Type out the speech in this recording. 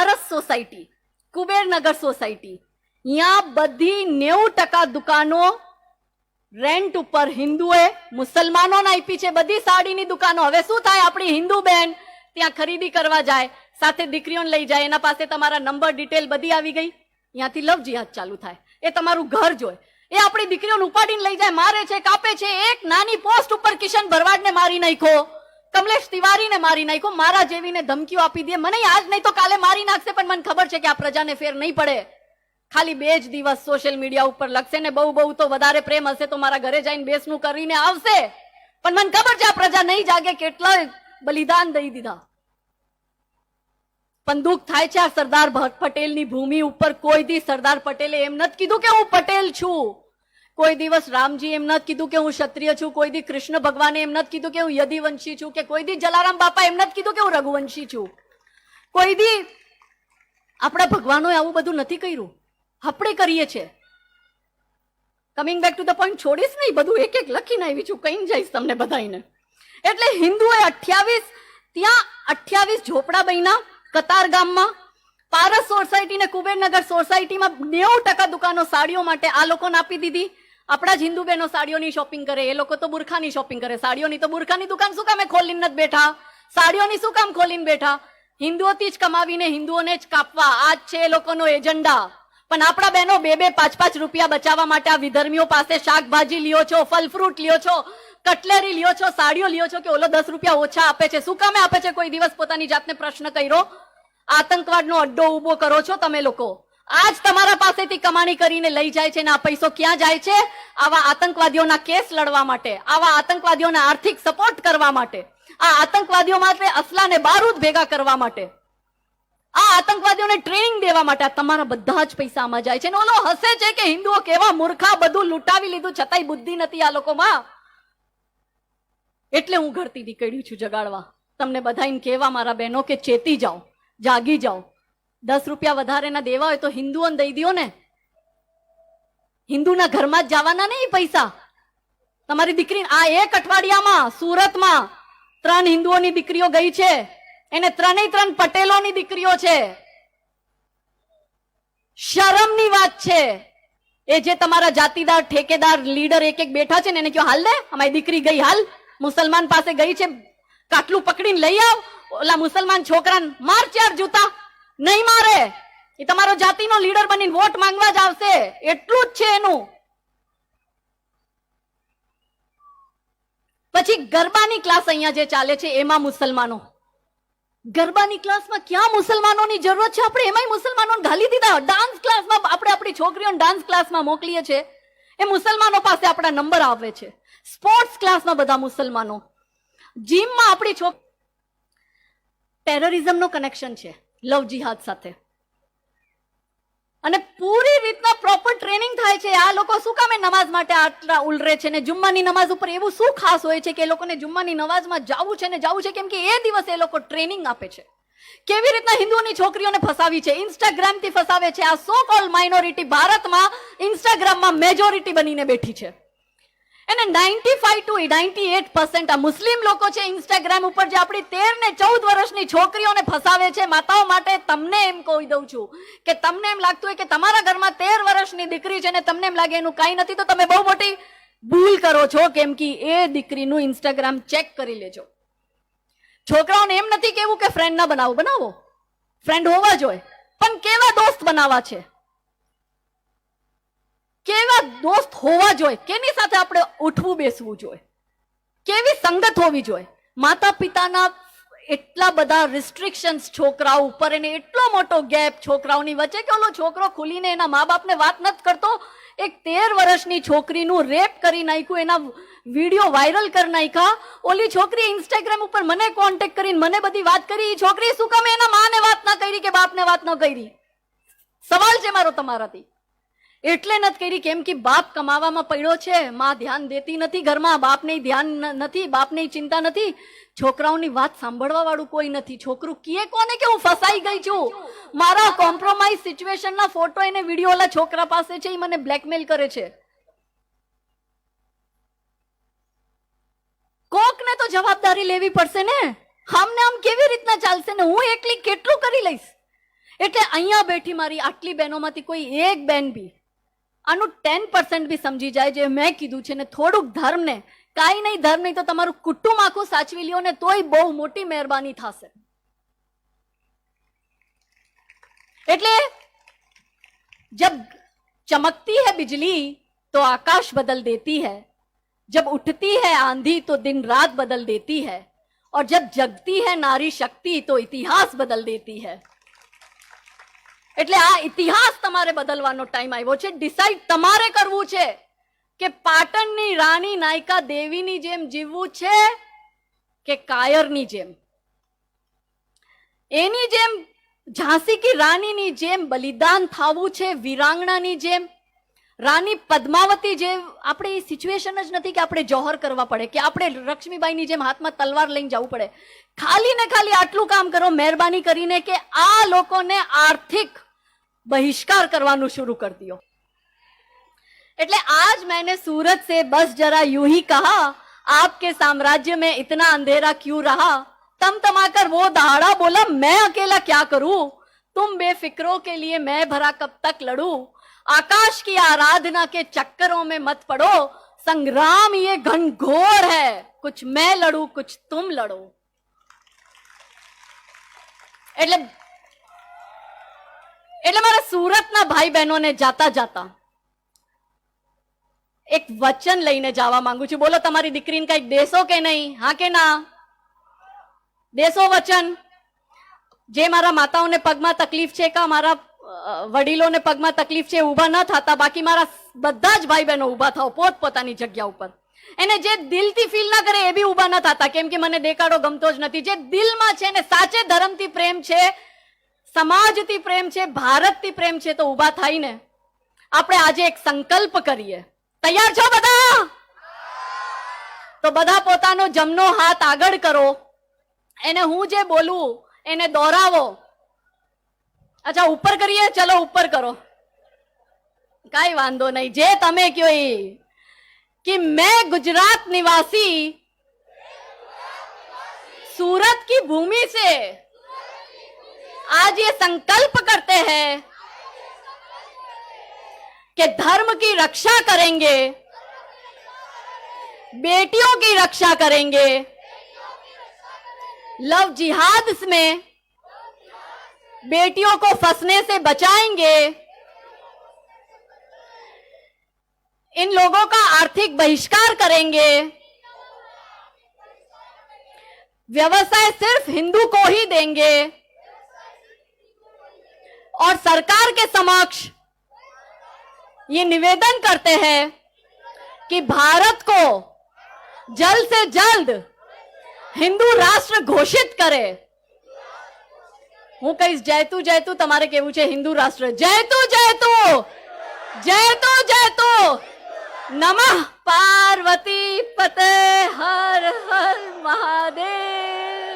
પારસ society Kubernagar society. અહીંયા બધી નેવું ટકા દુકાનો રેન્ટ ઉપર હિન્દુએ મુસલમાનોને આપી છે. બધી સાડીની દુકાનો. હવે શું થાય? આપણી હિન્દુ બેન ત્યાં ખરીદી કરવા જાય, સાથે દીકરીઓને લઈ જાય. એના પાસે તમારા નંબર ડિટેલ બધી આવી ગઈ. ત્યાંથી લવ જિહાદ ચાલુ થાય. એ તમારું ઘર જોય. એ આપણી દીકરીઓને ઉપાડીને લઈ જાય. મારે છે, કાપે છે. એક નાની પોસ્ટ ઉપર કિશન ભરવાડને મારી નાખ્યો. કમલેશ તિવારીને મારી નાખ્યો. મારા જેવીને ધમકીઓ આપી દે. મને આજ નહીં તો કાલે મારી નાખશે, પણ મને ખબર છે કે આ પ્રજાને ફેર નહીં પડે. ખાલી બે જ દિવસ સોશિયલ મીડિયા ઉપર લખશે ને બહુ બહુ તો વધારે પ્રેમ હશે તો મારા ઘરે જઈને બેસનું કરીને આવશે. પણ મને ખબર છે આ પ્રજા નહીં જાગે કેટલા બલિદાન દઈ દીધા. પણ દુઃખ થાય છે આ સરદાર પટેલની ભૂમિ ઉપર કોઈ દી સરદાર પટેલે એમ નથી કીધું કે હું પટેલ છું. કોઈ દિવસ રામજી એમ નથી કીધું કે હું ક્ષત્રિય છું, કોઈ દી કૃષ્ણ ભગવાને એમ નથી કીધું કે હું યદિવંશી છું, કે કોઈ દી જલારામ બાપા એમ નથી કીધું કે હું રઘુવંશી છું. કોઈ દી આપણા ભગવાનોએ આવું બધું નથી કર્યું. આપણે કરીએ છીએ coming back to the point છોડીશ નહીં, બધું એક એક લખીને આવી છું કઈ જઈશ તમને બધાને એટલે હિન્દુએ અઠ્યાવીસ, ત્યાં અઠ્યાવીસ ઝોપડા બન્યા કતાર ગામમાં, પારસ સોસાયટી ને કુબેરનગર સોસાયટીમાં નેવું ટકા દુકાનો સાડીઓ માટે આ લોકોને આપી દીધી. આપણા જ હિન્દુ બહેનો સાડીઓની શોપિંગ કરે, એ લોકો તો બુરખાની શોપિંગ કરે. સાડીઓની તો બુરખાની દુકાન શું કામે ખોલીને નથી બેઠા? સાડીઓની શું કામ ખોલીને બેઠા? હિન્દુઓથી જ કમાવીને હિન્દુઓને જ કાપવા. આ જ છે એ લોકોનો એજન્ડા. પણ આપણા બહેનો બે બે પાંચ પાંચ રૂપિયા બચાવવા માટે આ વિધર્મીઓ પાસે શાકભાજી લ્યો છો, ફલ ફ્રૂટ લ્યો છો, કટલેરી લ્યો છો, સાડીઓ લ્યો છો કે ઓલો દસ રૂપિયા ઓછા આપે છે? શું કામે આપે છે? કોઈ દિવસ પોતાની જાતને પ્રશ્ન કર્યો? આતંકવાદનો અડ્ડો ઊભો કરો છો તમે લોકો. આજ તમારા પાસેથી કમાણી કરીને લઈ જાય છે ને આ પૈસો ક્યાં જાય છે? આવા આતંકવાદીઓના કેસ લડવા માટે, આવા આતંકવાદીઓને આર્થિક સપોર્ટ કરવા માટે, આ આતંકવાદીઓ માટે અસલાને બારૂદ ભેગા કરવા માટે, આ આતંકવાદીઓને ટ્રેનિંગ દેવા માટે આ તમારા બધા જ પૈસા આમાં જાય છે. ને ઓલો હસે છે કે હિન્દુઓ કેવા મૂર્ખા બધું લૂંટાવી લીધું, છતાંય બુદ્ધિ નથી આ લોકોમાં. એટલે હું ઘરથી નીકળ્યું છું જગાડવા. તમને બધાને કહેવા મારા બહેનો કે ચેતી જાઓ, જાગી જાઓ. દસ રૂપિયા વધારેના દેવા હોય તો હિન્દુઓને દઈ દો ને. હિન્દુના ઘરમાં જ જવાના નહીં પૈસા. તમારી દીકરી આ એક અઠવાડિયામાં, સુરતમાં ત્રણ હિન્દુઓની દીકરીઓ ગઈ છે. એને ત્રણેય ત્રણ પટેલોની દીકરીઓ છે. શરમની વાત છે. એ જે તમારા જાતિદાર, ઠેકેદાર, લીડર એક એક બેઠા છે ને, એને કયો હાલ દે અમારી દીકરી ગઈ, હાલ. મુસલમાન પાસે ગઈ છે. કાટલું પકડીને લઈ આવ. ઓલા મુસલમાન છોકરાને માર ચાર જૂતા. નહીં મારે. એ તમારો જાતિનો લીડર બનીને વોટ માંગવા જ આવશે. એટલું જ છે એનું. પછી ગરબાની ક્લાસ અહીંયા જે ચાલે છે, એમાં મુસલમાનો. ગરબાની ક્લાસમાં ક્યાં મુસલમાનોની જરૂરત છે? આપણે એમાંય મુસલમાનોને ઘાલી દીધા ડાન્સ ક્લાસમાં આપણે આપણી છોકરીઓને ડાન્સ ક્લાસમાં મોકલીએ છીએ. એ મુસલમાનો પાસે આપણા નંબર આવે છે. સ્પોર્ટ્સ ક્લાસમાં બધા મુસલમાનો. જીમમાં આપણી છોક ટેરરિઝમનો કનેક્શન છે. લવ જિહાદ સાથે. અને પૂરી રીતના પ્રોપર ટ્રેનિંગ થાય છે. આ લોકો શું કામે નમાઝ માટે આટલા ઉલરે છે ને જુમ્માની નમાઝ ઉપર એવું શું ખાસ હોય છે કે એ લોકોને જુમ્માની નમાઝમાં જવું છે ને જવું છે કેમ કે એ દિવસે એ લોકો ટ્રેનિંગ આપે છે. કેવી રીતના હિન્દુઓની છોકરીઓને ફસાવી છે? ઇન્સ્ટાગ્રામથી ફસાવે છે. આ સો કોલ માઇનોરિટી ભારતમાં ઇન્સ્ટાગ્રામમાં મેજોરિટી બનીને બેઠી છે. અને ninety five to ninety eight percent આ મુસ્લિમ લોકો છે ઇન્સ્ટાગ્રામ ઉપર જે આપણી તેર ને ચૌદ વર્ષની છોકરીઓને ફસાવે છે, માતાઓ માટે તમને એમ કહી દઉં છું કે તમને એમ લાગતું હોય કે તમારા ઘરમાં તેર વર્ષની દીકરી છે ને તમને એમ લાગે એનું કાંઈ નથી, તો તમે બહુ મોટી ભૂલ કરો છો, કેમ કે એ દીકરીનું ઇન્સ્ટાગ્રામ ચેક કરી લેજો. છોકરાઓને એમ નથી કેવું કે ફ્રેન્ડ ના બનાવો બનાવો. ફ્રેન્ડ હોવા જોઈએ પણ કેવા દોસ્ત બનાવવા છે? કેવા દોસ્ત હોવા જોઈએ? કેની સાથે આપણે ઉઠવું, બેસવું જોઈએ? કેવી સંગત હોવી જોઈએ? માતા પિતાના એટલા બધા રિસ્ટ્રિક્શન્સ છોકરાઓ ઉપર એને એટલો મોટો ગેપ છોકરાઓની વચ્ચે કે ઓલો છોકરો ખુલીને એના મા બાપને વાત નથી કરતો? એક તેર વર્ષની છોકરીનું રેપ કરી નાખ્યું, એના વીડિયો વાયરલ કરી નાખ્યા. ઓલી છોકરી ઇન્સ્ટાગ્રામ ઉપર મને કોન્ટેક્ટ કરીને મને બધી વાત કરી. એ છોકરી શું કામે એના માને વાત ના કરી કે બાપને વાત ન કરી? સવાલ છે મારો તમારાથી. એટલે નથી કરી કેમ કે બાપ કમાવામાં પડ્યો છે, માં ધ્યાન દેતી નથી ઘરમાં, બાપને ધ્યાન નથી, બાપને ચિંતા નથી. છોકરાઓની વાત સાંભળવા વાળું કોઈ નથી. છોકરું કીએ કોને કે હું ફસાઈ ગઈ છું? મારા કોમ્પ્રોમાઇઝ સિચ્યુએશનના ફોટો એને વીડિયો ઓલા છોકરા પાસે છે, એ મને બ્લેકમેલ કરે છે. કોકને તો જવાબદારી લેવી પડશે ને? આમને આમ કેવી રીતના ચાલશે ને? હું એકલી કેટલું કરી લઈશ? એટલે અહીંયા બેઠી મારી આટલી બહેનોમાંથી કોઈ એક બેન બી આનું ટેન પર્સન્ટ બી સમજી જાય જે મેં કીધું છે ને થોડુંક ધર્મને કાંઈ નહીં ધર્મ નહીં તો તમારું કુટુંબ આખું સાચવી લ્યો ને તોય બહુ મોટી મહેરબાની થશે એટલે जब चमकती है बिजली तो आकाश बदल देती है जब उठती है आंधी तो दिन रात बदल देती है और जब जगती है नारी शक्ति तो इतिहास बदल देती है એટલે આ ઇતિહાસ તમારે બદલવાનો ટાઈમ આવ્યો છે. ડિસાઈડ તમારે કરવું છે કે પાટણની રાણી નાયકા દેવીની જેમ જીવવું છે કે કાયરની જેમ. એની જેમ ઝાંસી કી રાણીની જેમ બલિદાન થવું છે, વીરાંગણાની જેમ. રાણી પદ્માવતી જે આપણે એ સિચ્યુએશન જ નથી કે આપણે જોહર કરવા પડે, કે આપણે લક્ષ્મીબાઈની જેમ હાથમાં તલવાર લઈને જવું પડે. ખાલી ને ખાલી આટલું કામ કરો, મહેરબાની કરીને કે આ લોકોને આર્થિક બહિષ્કાર કરવાનું શરૂ કરી દો એટલે आज मैंने सूरत से बस जरा यूं ही कहा आपके साम्राज्य में इतना अंधेरा क्यों रहा तम तमाकर वो दहाड़ा बोला मैं अकेला क्या करूं तुम बेफिक्रों के लिए मैं भरा कब तक लड़ूं आकाश की आराधना के चक्करों में मत पड़ो संग्राम ये घनघोर है कुछ मैं लड़ूं कुछ तुम लड़ो એટલે એટલે મારા સુરતના ભાઈ બહેનોને જાતા જાતા એક વચન લઈને જવા માંગુ છું. બોલો, તમારી દીકરીને કંઈક દેશો કે નહીં? હા કે ના? દેશો વચન. જે મારા માતાઓને પગમાં તકલીફ છે, કે મારા વડીલોને પગમાં તકલીફ છે ઊભા ન થતા. બાકી મારા બધા જ ભાઈ બહેનો ઊભા થાવ પોત પોતાની જગ્યા ઉપર. એને જે દિલથી ફીલ ના કરે એ બી ઊભા ન થતા. કેમ કે મને દેખાડો ગમતો જ નથી. જે દિલમાં છે ને સાચે ધર્મથી પ્રેમ છે સમાજથી પ્રેમ છે, ભારતથી પ્રેમ છે તો ઊભા થાય ને આપણે આજે એક સંકલ્પ કરીએ. તૈયાર છો બધા? તો બધા પોતાનો જમનો હાથ આગળ કરો. એને હું જે બોલું, એને દોરાવો. અચ્છા, ઉપર કરીએ? ચલો, ઉપર કરો. કઈ વાંધો નહીં. જે તમે કયો એ. કે મેં ગુજરાત નિવાસી, સુરત કી ભૂમિ છે आज ये संकल्प करते हैं कि धर्म की रक्षा करेंगे, बेटियों की रक्षा करेंगे। लव जिहाद में बेटियों को फंसने से बचाएँगे। इन लोगों का आर्थिक बहिष्कार करेंगे। व्यवसाय सिर्फ़ हिंदू को ही देंगे। और सरकार के समक्ष ये निवेदन करते हैं कि भारत को जल्द से जल्द हिंदू राष्ट्र घोषित કરે હું કહીશ જયતું જયતું તમારે કેવું છે હિન્દુ રાષ્ટ્ર જયતું જયતું જયતું જયતું નમઃ પાર્વતી પતે હર હર મહાદેવ